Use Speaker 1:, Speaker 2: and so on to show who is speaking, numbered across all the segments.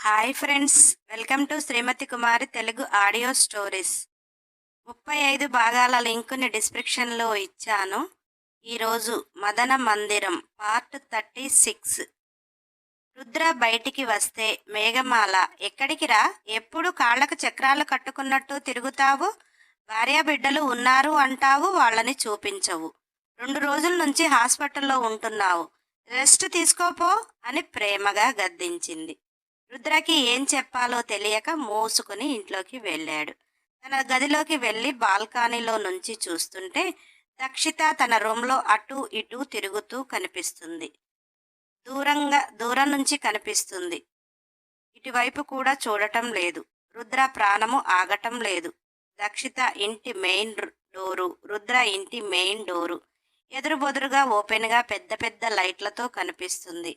Speaker 1: Hi friends welcome to Shrimati Kumari Telugu audio stories ముప్పై ఐదు భాగాల లింకుని డిస్క్రిప్షన్లో ఇచ్చాను. ఈరోజు మదన మందిరం పార్ట్ థర్టీ సిక్స్ రుద్ర బయటికి వస్తే మేఘమాల ఎక్కడికి రా? ఎప్పుడు కాళ్ళకు చక్రాలు కట్టుకున్నట్టు తిరుగుతావు? భార్యా బిడ్డలు ఉన్నారు అంటావు వాళ్ళని చూపించవు. రెండు రోజుల నుంచి హాస్పిటల్లో ఉంటున్నావు. రెస్ట్ తీసుకోపో అని ప్రేమగా గద్దించింది. రుద్రకి ఏం చెప్పాలో తెలియక మోసుకుని ఇంట్లోకి వెళ్ళాడు. తన గదిలోకి వెళ్ళి బాల్కనీలో నుంచి చూస్తుంటే దక్షిత తన రూమ్లో అటు ఇటు తిరుగుతూ కనిపిస్తుంది. దూరంగా దూరం నుంచి కనిపిస్తుంది. ఇటువైపు కూడా చూడటం లేదు. రుద్ర ప్రాణము ఆగటం లేదు. దక్షిత ఇంటి మెయిన్ డోరు రుద్ర ఇంటి మెయిన్ డోరు. ఎదురుబొదురుగా ఓపెన్గా పెద్ద పెద్ద లైట్లతో కనిపిస్తుంది.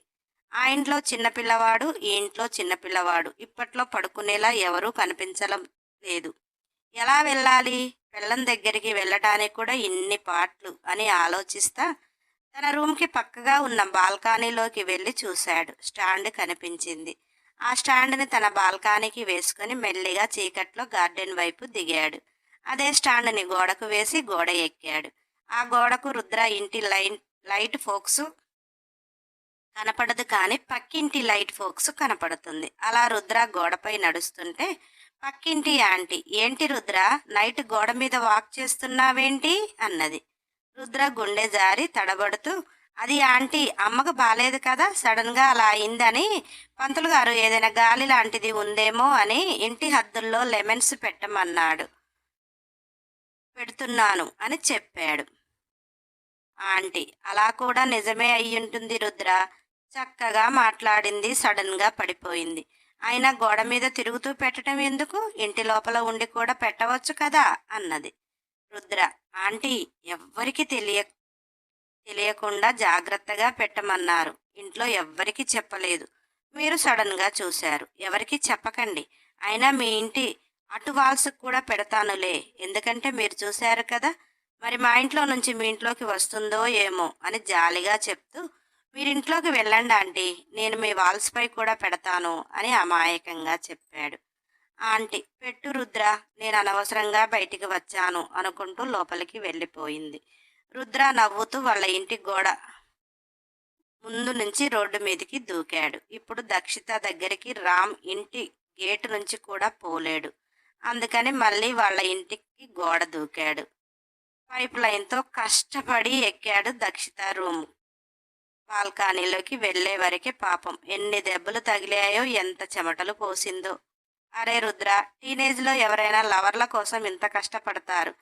Speaker 1: ఆ ఇంట్లో చిన్నపిల్లవాడు ఈ ఇంట్లో చిన్నపిల్లవాడు ఇప్పట్లో పడుకునేలా ఎవరూ కనిపించడం లేదు ఎలా వెళ్ళాలి? పిల్లం దగ్గరికి వెళ్ళటానికి కూడా ఇన్ని పాటలు అని ఆలోచిస్తా తన రూమ్కి పక్కగా ఉన్న బాల్కనీలోకి వెళ్ళి చూశాడు. స్టాండ్ కనిపించింది. ఆ స్టాండ్ని తన బాల్కనీకి వేసుకొని మెల్లిగా చీకట్లో గార్డెన్ వైపు దిగాడు. అదే స్టాండ్ని గోడకు వేసి గోడ ఎక్కాడు. ఆ గోడకు రుద్ర ఇంటి లైన్ లైట్ ఫోక్స్ కనపడదు కానీ పక్కింటి లైట్ ఫోక్స్ కనపడుతుంది. అలా రుద్ర గోడపై నడుస్తుంటే పక్కింటి ఆంటీ ఏంటి రుద్ర? నైట్ గోడ మీద వాక్ చేస్తున్నావేంటి? అన్నది. రుద్ర గుండె జారి తడబడుతూ అది ఆంటీ అమ్మకు బాలేదు కదా సడన్గా అలా అయిందని పంతులు గారు ఏదైనా గాలి లాంటిది ఉందేమో అని ఇంటి హద్దుల్లో లెమన్స్ పెట్టమన్నాడు. పెడుతున్నాను అని చెప్పాడు. ఆంటీ అలా కూడా నిజమే అయ్యుంటుంది రుద్ర. చక్కగా మాట్లాడింది సడన్గా పడిపోయింది. అయినా గోడ మీద తిరుగుతూ పెట్టడం ఎందుకు? ఇంటి లోపల ఉండి కూడా పెట్టవచ్చు కదా? అన్నది. రుద్ర ఆంటీ ఎవ్వరికి తెలియ తెలియకుండా జాగ్రత్తగా పెట్టమన్నారు. ఇంట్లో ఎవ్వరికి చెప్పలేదు. మీరు సడన్గా చూశారు. ఎవరికి చెప్పకండి. అయినా మీ ఇంటి అటు వాల్స్ కూడా పెడతానులే. ఎందుకంటే మీరు చూశారు కదా? మరి మా ఇంట్లో నుంచి మీ ఇంట్లోకి వస్తుందో ఏమో అని జాలిగా చెప్తూ మీరింట్లోకి వెళ్ళండి ఆంటీ నేను మీ వాల్స్పై కూడా పెడతాను అని అమాయకంగా చెప్పాడు. ఆంటీ పెట్టు రుద్ర నేను అనవసరంగా బయటికి వచ్చాను అనుకుంటూ లోపలికి వెళ్ళిపోయింది. రుద్ర నవ్వుతూ వాళ్ళ ఇంటి గోడ ముందు నుంచి రోడ్డు మీదకి దూకాడు. ఇప్పుడు దక్షిత దగ్గరికి రామ్ ఇంటి గేటు నుంచి కూడా పోలేడు. అందుకని మళ్ళీ వాళ్ళ ఇంటికి గోడ దూకాడు. పైప్ లైన్తో కష్టపడి ఎక్కాడు దక్షిత రూమ్. బాల్కానీలోకి వెళ్ళే వరకే పాపం. ఎన్ని దెబ్బలు తగిలాయో ఎంత చెమటలు పోసిందో. అరే రుద్ర టీనేజ్లో ఎవరైనా లవర్ల కోసం ఇంత కష్టపడతారు?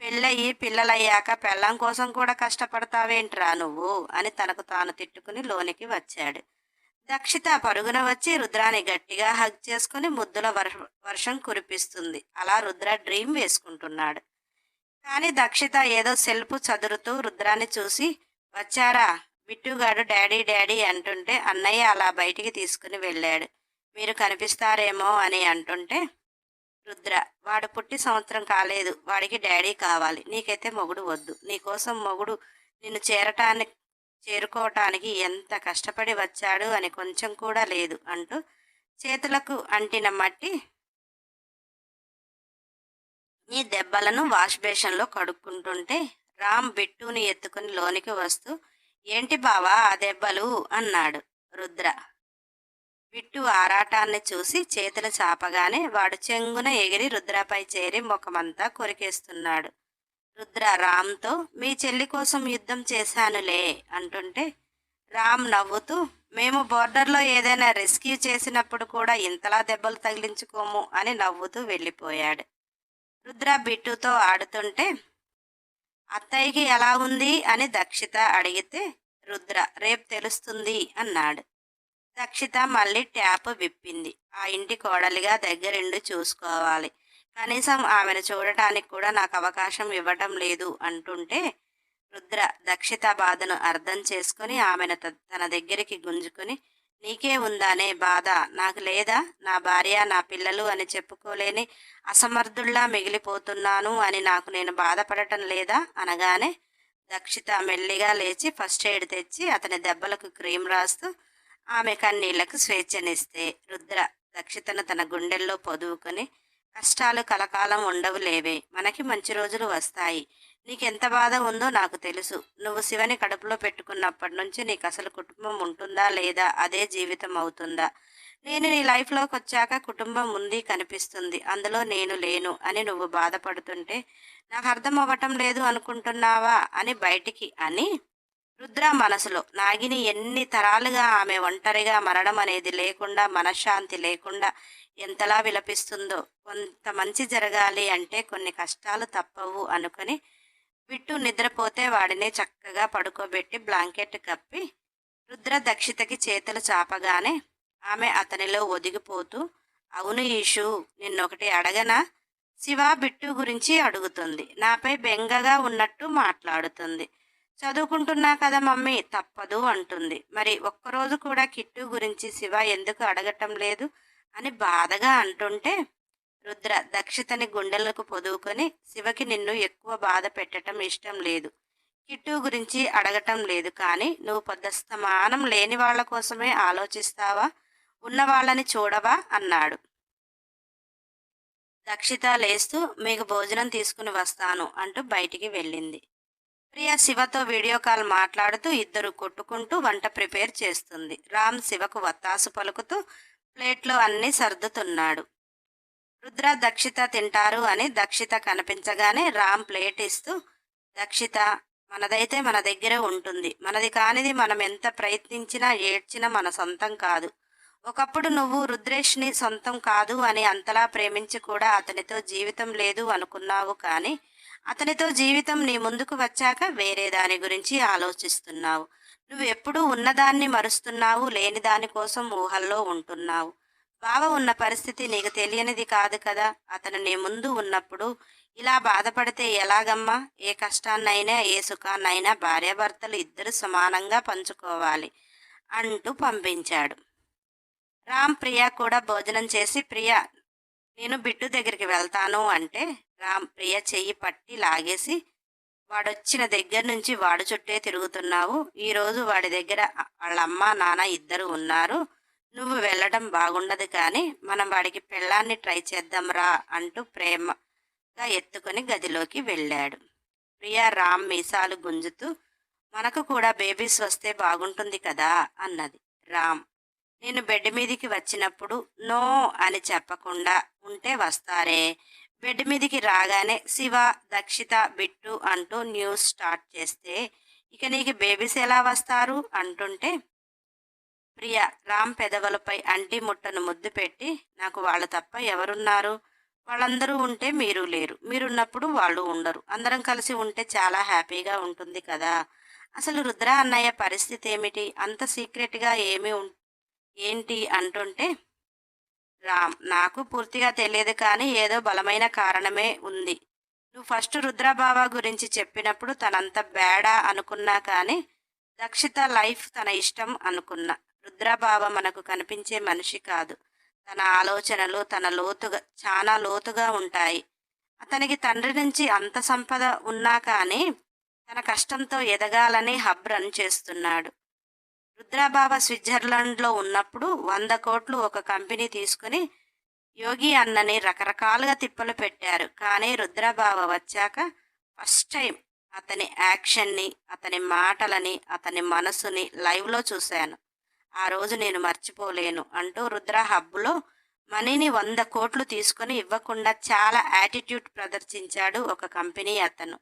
Speaker 1: పెళ్ళయి పిల్లలయ్యాక పెళ్ళం కోసం కూడా కష్టపడతావేంట్రా నువ్వు? అని తనకు తాను తిట్టుకుని లోనికి వచ్చాడు. దక్షిత పరుగున వచ్చి రుద్రాని గట్టిగా హగ్ చేసుకుని ముద్దుల వర్ష- వర్షం కురిపిస్తుంది. అలా రుద్ర డ్రీమ్ వేసుకుంటున్నాడు. కానీ దక్షిత ఏదో సెల్ఫ్ చదురుతూ రుద్రాన్ని చూసి వచ్చారా? బిట్టుగాడు డాడీ డాడీ అంటుంటే అన్నయ్య అలా బయటికి తీసుకుని వెళ్ళాడు. మీరు కనిపిస్తారేమో అని అంటుంటే రుద్ర వాడు పుట్టి సంవత్సరం కాలేదు వాడికి డాడీ కావాలి నీకైతే మొగుడు వద్దు. నీకోసం మొగుడు నిన్ను చేరటానికి చేరుకోవటానికి ఎంత కష్టపడి వచ్చాడు అని కొంచెం కూడా లేదు అంటూ చేతులకు అంటిన మట్టి ఈ దెబ్బలను వాష్ బేషన్లో కడుక్కుంటుంటే రామ్ బిట్టుని ఎత్తుకుని లోనికి వస్తూ ఏంటి బావా ఆ దెబ్బలు? అన్నాడు రుద్ర. బిట్టు ఆరాటాన్ని చూసి చేతులు చాపగానే వాడు చెంగున ఎగిరి రుద్రపై చేరి ముఖమంతా కొరికేస్తున్నాడు. రుద్ర రామ్తో మీ చెల్లి కోసం యుద్ధం చేశానులే అంటుంటే రామ్ నవ్వుతూ మేము బోర్డర్లో ఏదైనా రెస్క్యూ చేసినప్పుడు కూడా ఇంతలా దెబ్బలు తగిలించుకోము అని నవ్వుతూ వెళ్ళిపోయాడు. రుద్ర బిట్టుతో ఆడుతుంటే అత్తయ్యకి ఎలా ఉంది? అని దక్షిత అడిగితే రుద్ర. రేపు తెలుస్తుంది అన్నాడు. దక్షిత మళ్ళీ ట్యాప్ విప్పింది. ఆ ఇంటి కోడలిగా దగ్గరుండి చూసుకోవాలి. కనీసం ఆమెను చూడటానికి కూడా నాకు అవకాశం ఇవ్వటం లేదు అంటుంటే రుద్ర దక్షిత బాధను అర్థం చేసుకుని ఆమెను త- తన దగ్గరికి గుంజుకుని నీకే ఉందానే బాధ. నాకు లేదా? నా భార్య నా పిల్లలు అని చెప్పుకోలేని అసమర్థుల్లా మిగిలిపోతున్నాను అని నాకు నేను బాధపడటం లేదా? అనగానే దక్షిత మెల్లిగా లేచి ఫస్ట్ ఎయిడ్ తెచ్చి అతని దెబ్బలకు క్రీమ్ రాస్తూ ఆమె కన్నీళ్ళకు స్వేచ్ఛనిస్తే రుద్ర దక్షితను తన గుండెల్లో పొదువుకొని కష్టాలు కలకాలం ఉండవు లేవే మనకి మంచి రోజులు వస్తాయి. నీకెంత బాధ ఉందో నాకు తెలుసు. నువ్వు శివని కడుపులో పెట్టుకున్నప్పటి నుంచి నీకు అసలు కుటుంబం ఉంటుందా లేదా? అదే జీవితం అవుతుందా? నేను నీ లైఫ్లోకి వచ్చాక కుటుంబం ఉంది కనిపిస్తుంది. అందులో నేను లేను అని నువ్వు బాధపడుతుంటే నాకు అర్థం అవ్వటం లేదు అనుకుంటున్నావా అని బయటికి అని రుద్ర మనసులో. నాగిని ఎన్ని తరాలుగా ఆమె ఒంటరిగా మరణం అనేది లేకుండా మనశ్శాంతి లేకుండా ఎంతలా విలపిస్తుందో కొంత మంచి జరగాలి అంటే కొన్ని కష్టాలు తప్పవు అనుకొని బిట్టు నిద్రపోతే వాడిని చక్కగా పడుకోబెట్టి బ్లాంకెట్ కప్పి రుద్ర దక్షితకి చేతులు చాపగానే ఆమె అతనిలో ఒదిగిపోతూ అవును ఈషు నిన్నొకటి అడగనా? శివ బిట్టు గురించి అడుగుతుంది. నాపై బెంగగా ఉన్నట్టు మాట్లాడుతుంది. చదువుకుంటున్నా కదా మమ్మీ? తప్పదు అంటుంది. మరి ఒక్కరోజు కూడా కిట్టు గురించి శివ ఎందుకు అడగటం లేదు? అని బాధగా అంటుంటే రుద్ర దక్షితని గుండెలకు పొదువుకొని శివకి నిన్ను ఎక్కువ బాధ పెట్టడం ఇష్టం లేదు. కిట్టు గురించి అడగటం లేదు. కానీ నువ్వు పొద్దస్తమానం లేని వాళ్ళ కోసమే ఆలోచిస్తావా? ఉన్న వాళ్ళని చూడవా? అన్నాడు. దక్షిత లేస్తూ మీకు భోజనం తీసుకుని వస్తాను అంటూ బయటికి వెళ్ళింది. ప్రియ శివతో వీడియో కాల్ మాట్లాడుతూ ఇద్దరు కొట్టుకుంటూ వంట ప్రిపేర్ చేస్తుంది. రామ్ శివకు వత్తాసు పలుకుతూ ప్లేట్లో అన్నీ సర్దుతున్నాడు. రుద్ర దక్షిత తింటారు అని దక్షిత కనిపించగానే రామ్ ప్లేట్ ఇస్తూ దక్షిత మనదైతే మన దగ్గరే ఉంటుంది. మనది కానిది మనం ఎంత ప్రయత్నించినా ఏడ్చినా మన సొంతం కాదు. ఒకప్పుడు నువ్వు రుద్రేష్ని సొంతం కాదు అని అంతలా ప్రేమించి కూడా అతనితో జీవితం లేదు అనుకున్నావు కానీ అతనితో జీవితం నీ ముందుకు వచ్చాక వేరే దాని గురించి ఆలోచిస్తున్నావు. నువ్వు ఎప్పుడూ ఉన్నదాన్ని మరుస్తున్నావు లేని దాని కోసం ఊహల్లో ఉంటున్నావు. బావ ఉన్న పరిస్థితి నీకు తెలియనిది కాదు కదా. అతను నీ ముందు ఉన్నప్పుడు ఇలా బాధపడితే ఎలాగమ్మా? ఏ కష్టాన్నైనా ఏ సుఖాన్నైనా భార్యాభర్తలు ఇద్దరు సమానంగా పంచుకోవాలి అంటూ పంపించాడు. రామ్ ప్రియ కూడా భోజనం చేసి ప్రియ నేను బిడ్డు దగ్గరికి వెళ్తాను అంటే రామ్ ప్రియ చెయ్యి పట్టి లాగేసి వాడొచ్చిన దగ్గర నుంచి వాడు చుట్టే తిరుగుతున్నావు. ఈరోజు వాడి దగ్గర వాళ్ళ అమ్మ నాన్న ఇద్దరు ఉన్నారు. నువ్వు వెళ్ళడం బాగుండదు కానీ మనం వాడికి పెళ్ళాన్ని ట్రై చేద్దాం రా అంటూ ప్రేమగా ఎత్తుకొని గదిలోకి వెళ్ళాడు. ప్రియ రామ్ మీసాలు గుంజుతూ మనకు కూడా బేబీస్ వస్తే బాగుంటుంది కదా అన్నది. రామ్ నేను బెడ్ మీదికి వచ్చినప్పుడు నో అని చెప్పకుండా ఉంటే వస్తారే. బెడ్ మీదికి రాగానే శివ దక్షిత బిట్టు అంటూ న్యూస్ స్టార్ట్ చేస్తే ఇక నీకు బేబీస్ ఎలా వస్తారు? అంటుంటే ప్రియ రామ్ పెదవులపై అంటి ముట్టను ముద్దు పెట్టి నాకు వాళ్ళు తప్ప ఎవరున్నారు? వాళ్ళందరూ ఉంటే మీరు లేరు. మీరున్నప్పుడు వాళ్ళు ఉండరు. అందరం కలిసి ఉంటే చాలా హ్యాపీగా ఉంటుంది కదా. అసలు రుద్ర అన్నయ్య పరిస్థితి ఏమిటి? అంత సీక్రెట్గా ఏమి ఏంటి అంటుంటే రామ్ నాకు పూర్తిగా తెలియదు కానీ ఏదో బలమైన కారణమే ఉంది. నువ్వు ఫస్ట్ రుద్రబావ గురించి చెప్పినప్పుడు తనంత బేడా అనుకున్నా కానీ దక్షిత లైఫ్ తన ఇష్టం అనుకున్నా. రుద్రబావ మనకు కనిపించే మనిషి కాదు. తన ఆలోచనలు తన లోతుగా చాలా లోతుగా ఉంటాయి. అతనికి తండ్రి నుంచి అంత సంపద ఉన్నా కానీ తన కష్టంతో ఎదగాలని హబ్ రన్ చేస్తున్నాడు. రుద్రాబాబా స్విట్జర్లాండ్లో ఉన్నప్పుడు వంద కోట్లు ఒక కంపెనీ తీసుకుని యోగి అన్నని రకరకాలుగా తిప్పలు పెట్టారు. కానీ రుద్రబాబ వచ్చాక ఫస్ట్ టైం అతని యాక్షన్ని అతని మాటలని అతని మనసుని లైవ్లో చూశాను. ఆ రోజు నేను మర్చిపోలేను అంటూ రుద్ర హబ్లో మనీని వంద కోట్లు తీసుకొని ఇవ్వకుండా చాలా యాటిట్యూడ్ ప్రదర్శించాడు ఒక కంపెనీ అతను.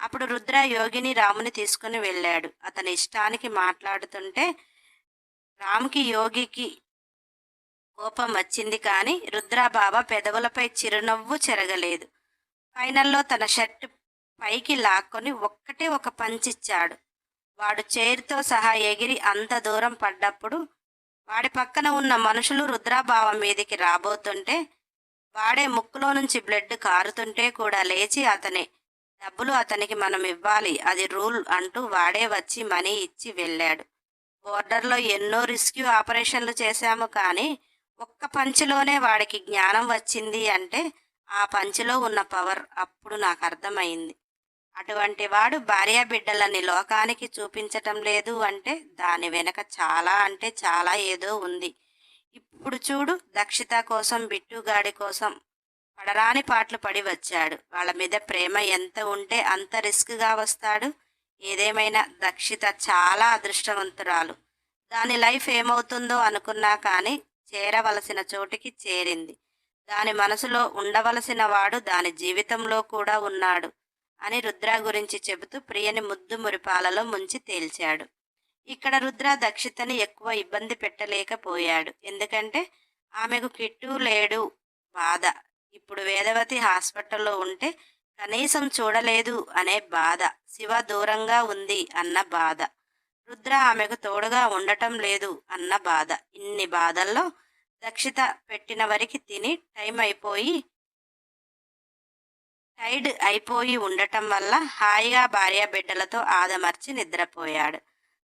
Speaker 1: అప్పుడు రుద్ర యోగిని రాముని తీసుకుని వెళ్ళాడు. అతని ఇష్టానికి మాట్లాడుతుంటే రాముకి యోగికి కోపం వచ్చింది కానీ రుద్రాబాబా పెదవులపై చిరునవ్వు చెరగలేదు. ఫైనల్లో తన షర్ట్ పైకి లాక్కొని ఒక్కటే ఒక పంచిచ్చాడు. వాడు చైర్తో సహా ఎగిరి అంత దూరం పడ్డప్పుడు వాడి పక్కన ఉన్న మనుషులు రుద్రాబావ మీదికి రాబోతుంటే వాడే ముక్కులో నుంచి బ్లడ్ కారుతుంటే కూడా లేచి అతనే డబ్బులు అతనికి మనం ఇవ్వాలి. అది రూల్ అంటూ వాడే వచ్చి మనీ ఇచ్చి వెళ్ళాడు. బోర్డర్లో ఎన్నో రెస్క్యూ ఆపరేషన్లు చేశాము కానీ ఒక్క పంచిలోనే వాడికి జ్ఞానం వచ్చింది అంటే ఆ పంచిలో ఉన్న పవర్ అప్పుడు నాకు అర్థమైంది. అటువంటి వాడు భార్యా బిడ్డలని లోకానికి చూపించటం లేదు అంటే దాని వెనక చాలా అంటే చాలా ఏదో ఉంది. ఇప్పుడు చూడు దక్షిత కోసం బిట్టుగాడి కోసం పడరాని పాటలు పడి వచ్చాడు. వాళ్ళ మీద ప్రేమ ఎంత ఉంటే అంత రిస్క్గా వస్తాడు. ఏదేమైనా దక్షిత చాలా అదృష్టవంతురాలు. దాని లైఫ్ ఏమవుతుందో అనుకున్నా కానీ చేరవలసిన చోటికి చేరింది. దాని మనసులో ఉండవలసిన వాడు దాని జీవితంలో కూడా ఉన్నాడు అని రుద్ర గురించి చెబుతూ ప్రియని ముద్దు మురిపాలలో ముంచి తేల్చాడు. ఇక్కడ రుద్ర దక్షితని ఎక్కువ ఇబ్బంది పెట్టలేకపోయాడు. ఎందుకంటే ఆమెకు కిట్టు లేడు బాధ ఇప్పుడు వేదవతి హాస్పిటల్లో ఉంటే కనీసం చూడలేదు అనే బాధ. శివ దూరంగా ఉంది అన్న బాధ. రుద్ర ఆమెకు తోడుగా ఉండటం లేదు అన్న బాధ. ఇన్ని బాధల్లో దక్షిత పెట్టిన వరకు తిని టైం అయిపోయి టైడ్ అయిపోయి ఉండటం వల్ల హాయిగా భార్య బిడ్డలతో ఆదమర్చి నిద్రపోయాడు.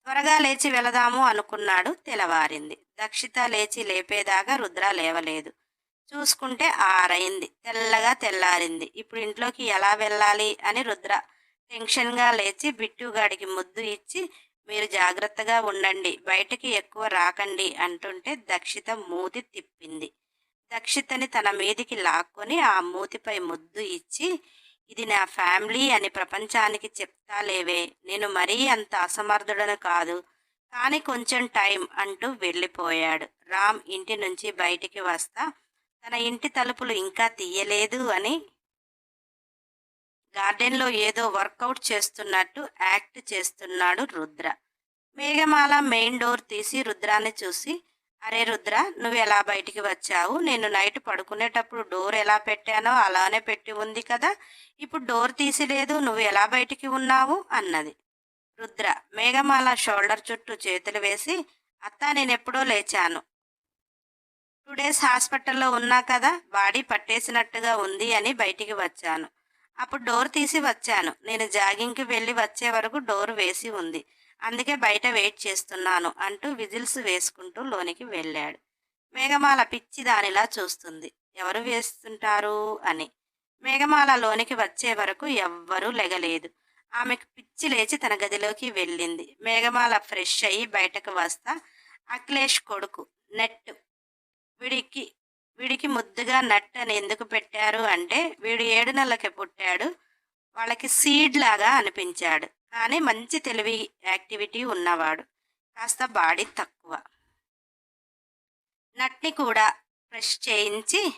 Speaker 1: త్వరగా లేచి వెళదాము అనుకున్నాడు తెలవారింది దక్షిత లేచి లేపేదాకా రుద్ర లేవలేదు. చూసుకుంటే ఆరైంది. తెల్లగా తెల్లారింది. ఇప్పుడు ఇంట్లోకి ఎలా వెళ్ళాలి అని రుద్ర టెన్షన్గా లేచి బిట్టుగాడికి ముద్దు ఇచ్చి మీరు జాగ్రత్తగా ఉండండి. బయటకి ఎక్కువ రాకండి అంటుంటే దక్షిత మూతి తిప్పింది. దక్షితని తన మీదికి లాక్కొని ఆ మూతిపై ముద్దు ఇచ్చి ఇది నా ఫ్యామిలీ అని ప్రపంచానికి చెప్తాలేవే నేను మరీ అంత అసమర్థుడను కాదు. కానీ కొంచెం టైం అంటూ వెళ్ళిపోయాడు. రామ్ ఇంటి నుంచి బయటికి వస్తా తన ఇంటి తలుపులు ఇంకా తీయలేదు అని గార్డెన్లో ఏదో వర్కౌట్ చేస్తున్నట్టు యాక్ట్ చేస్తున్నాడు రుద్ర. మేఘమాల మెయిన్ డోర్ తీసి రుద్రాన్ని చూసి అరే రుద్ర నువ్వు ఎలా బయటికి వచ్చావు? నేను నైట్ పడుకునేటప్పుడు డోర్ ఎలా పెట్టానో అలానే పెట్టి ఉంది కదా. ఇప్పుడు డోర్ తీసిలేదు నువ్వు ఎలా బయటికి ఉన్నావు? అన్నది. రుద్ర మేఘమాల షోల్డర్ చుట్టూ చేతులు వేసి అత్త నేను ఎప్పుడో లేచాను. టూ డేస్ హాస్పిటల్లో ఉన్నా కదా బాడీ పట్టేసినట్టుగా ఉంది అని బయటికి వచ్చాను. అప్పుడు డోర్ తీసి వచ్చాను. నేను జాగింగ్కి వెళ్ళి వచ్చే వరకు డోర్ వేసి ఉంది. అందుకే బయట వెయిట్ చేస్తున్నాను అంటూ విజిల్స్ వేసుకుంటూ లోనికి వెళ్ళాడు. మేఘమాల పిచ్చి దానిలా చూస్తుంది. ఎవరు వేస్తుంటారు అని. మేఘమాల లోనికి వచ్చే వరకు ఎవ్వరూ లెగలేదు. ఆమెకు పిచ్చి లేచి తన గదిలోకి వెళ్ళింది. మేఘమాల ఫ్రెష్ అయ్యి బయటకు వస్తా అఖిలేష్ కొడుకు నెట్ వీడికి వీడికి ముద్దుగా నట్ అని ఎందుకు పెట్టారు అంటే వీడు ఏడు నెలలకి పుట్టాడు. వాళ్ళకి సీడ్ లాగా అనిపించాడు. కానీ మంచి తెలివి యాక్టివిటీ ఉన్నవాడు. కాస్త బాడీ తక్కువ. నట్ని కూడా ఫ్రెష్ చేయించి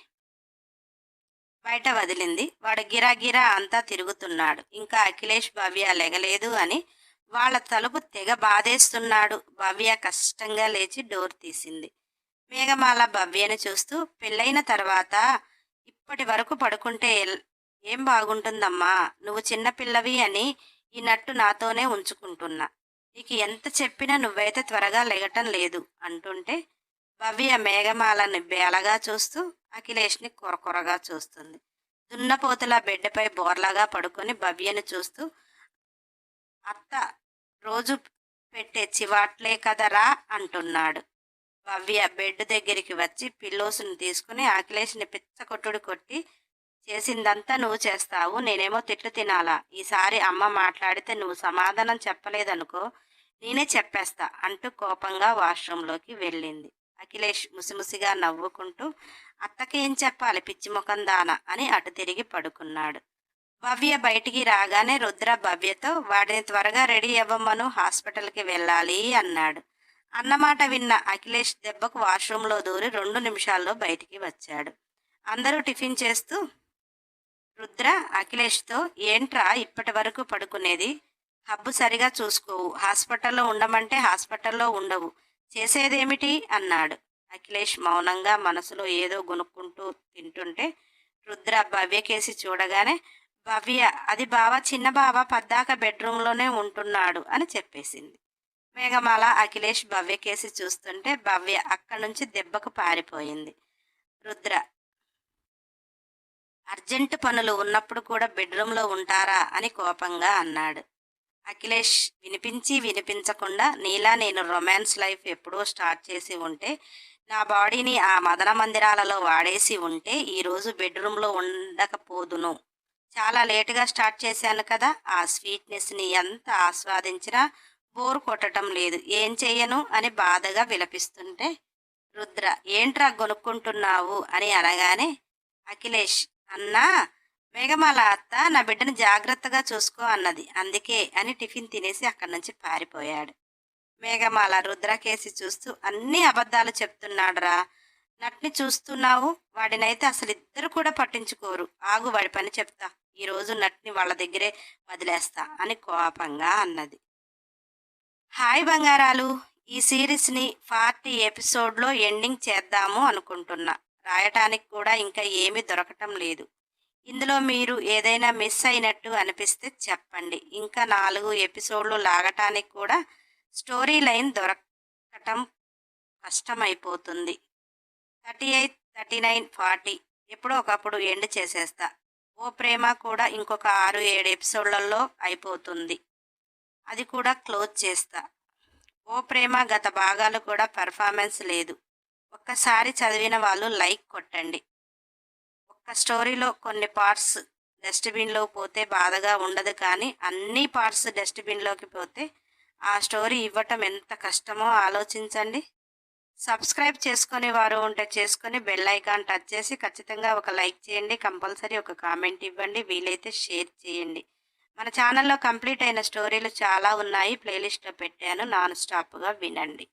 Speaker 1: బయట వదిలింది. వాడు గిరాగిరా అంతా తిరుగుతున్నాడు. ఇంకా అఖిలేష్ భవ్య లెగలేదు అని వాళ్ళ తలుపు తెగ బాధేస్తున్నాడు. భవ్య కష్టంగా లేచి డోర్ తీసింది. మేఘమాల భవ్యను చూస్తూ పెళ్ళైన తర్వాత ఇప్పటి వరకు పడుకుంటే ఏం బాగుంటుందమ్మా? నువ్వు చిన్నపిల్లవి అని ఈ నట్టు నాతోనే ఉంచుకుంటున్నా. నీకు ఎంత చెప్పినా నువ్వైతే త్వరగా లెగటం లేదు అంటుంటే భవ్య మేఘమాలని బేలగా చూస్తూ అఖిలేష్ని కొరకొరగా చూస్తుంది. దున్నపోతుల బిడ్డపై బోర్లాగా పడుకొని భవ్యను చూస్తూ అత్త రోజు పెట్టే చివాట్లే కదరా అంటున్నాడు. భవ్య బెడ్ దగ్గరికి వచ్చి పిల్లోస్ని తీసుకుని అఖిలేష్ని పిచ్చకొట్టుడు కొట్టి చేసిందంతా నువ్వు చేస్తావు నేనేమో తిట్లు తినాలా? ఈసారి అమ్మ మాట్లాడితే నువ్వు సమాధానం చెప్పలేదనుకో నేనే చెప్పేస్తా అంటూ కోపంగా వాష్రూంలోకి వెళ్ళింది. అఖిలేష్ ముసిముసిగా నవ్వుకుంటూ అత్తకేం చెప్పాలి పిచ్చి ముఖం దానా? అని అటు తిరిగి పడుకున్నాడు. భవ్య బయటికి రాగానే రుద్ర భవ్యతో వాడిని త్వరగా రెడీ అవ్వమను హాస్పిటల్కి వెళ్ళాలి అన్నాడు. అన్నమాట విన్న అఖిలేష్ దెబ్బకు వాష్రూంలో దూరి రెండు నిమిషాల్లో బయటికి వచ్చాడు. అందరూ టిఫిన్ చేస్తూ రుద్ర అఖిలేష్తో ఏంట్రా ఇప్పటి వరకు పడుకునేది? హబ్బు సరిగా చూసుకోవు. హాస్పిటల్లో ఉండమంటే హాస్పిటల్లో ఉండవు. చేసేదేమిటి? అన్నాడు. అఖిలేష్ మౌనంగా మనసులో ఏదో గునుక్కుంటూ తింటుంటే రుద్ర భవ్యకేసి చూడగానే భవ్య అది బావ చిన్న బావ పద్దాక బెడ్రూమ్లోనే ఉంటున్నాడు అని చెప్పేసింది. మేఘమాల అఖిలేష్ భవ్యకేసి చూస్తుంటే భవ్య అక్కడి నుంచి దెబ్బకు పారిపోయింది. రుద్ర అర్జెంటు పనులు ఉన్నప్పుడు కూడా బెడ్రూమ్లో ఉంటారా అని కోపంగా అన్నాడు. అఖిలేష్ వినిపించి వినిపించకుండా నీలా నేను రొమాన్స్ లైఫ్ ఎప్పుడో స్టార్ట్ చేసి ఉంటే నా బాడీని ఆ మదన మందిరాలలో వాడేసి ఉంటే ఈరోజు బెడ్రూమ్లో ఉండకపోదును. చాలా లేటుగా స్టార్ట్ చేశాను కదా ఆ స్వీట్నెస్ని ఎంత ఆస్వాదించినా బోర్ కొట్టడం లేదు. ఏం చేయను అని బాధగా విలపిస్తుంటే రుద్ర ఏంట్రా గొనుక్కుంటున్నావు? అని అనగానే అఖిలేష్ అన్నా మేఘమాల అత్త నా బిడ్డను జాగ్రత్తగా చూసుకో అన్నది. అందుకే అని టిఫిన్ తినేసి అక్కడి నుంచి పారిపోయాడు. మేఘమాల రుద్రకేసి చూస్తూ అన్ని అబద్ధాలు చెప్తున్నాడురా. నట్ని చూస్తున్నావు? వాడినైతే అసలు ఇద్దరు కూడా పట్టించుకోరు. ఆగు వాడి పని చెప్తా. ఈరోజు నట్ని వాళ్ళ దగ్గరే వదిలేస్తా అని కోపంగా అన్నది. హాయ్ బంగారాలు. ఈ సిరీస్ని ఫార్టీ ఎపిసోడ్లో ఎండింగ్ చేద్దాము అనుకుంటున్నా. రాయటానికి కూడా ఇంకా ఏమీ దొరకటం లేదు. ఇందులో మీరు ఏదైనా మిస్ అయినట్టు అనిపిస్తే చెప్పండి. ఇంకా నాలుగు ఎపిసోడ్లు లాగటానికి కూడా స్టోరీ లైన్ దొరకటం కష్టమైపోతుంది. Thirty eight thirty nine forty ఎప్పుడో ఒకప్పుడు ఎండ్ చేసేస్తా. ఓ ప్రేమ కూడా ఇంకొక ఆరు ఏడు ఎపిసోడ్లలో అయిపోతుంది. అది కూడా క్లోజ్ చేస్తా. ఓ ప్రేమ గత భాగాలు కూడా పెర్ఫార్మెన్స్ లేదు. ఒక్కసారి చదివిన వాళ్ళు లైక్ కొట్టండి. ఒక్క స్టోరీలో కొన్ని పార్ట్స్ డస్ట్బిన్లో పోతే బాధగా ఉండదు కానీ అన్ని పార్ట్స్ డస్ట్బిన్లోకి పోతే ఆ స్టోరీ ఇవ్వటం ఎంత కష్టమో ఆలోచించండి. సబ్స్క్రైబ్ చేసుకునే వారు ఉంటే చేసుకుని బెల్ ఐకాన్ టచ్ చేసి ఖచ్చితంగా ఒక లైక్ చేయండి. కంపల్సరీ ఒక కామెంట్ ఇవ్వండి. వీలైతే షేర్ చేయండి. మన ఛానల్లో కంప్లీట్ అయిన స్టోరీలు చాలా ఉన్నాయి. ప్లేలిస్ట్లో పెట్టాను. నాన్ స్టాప్గా వినండి.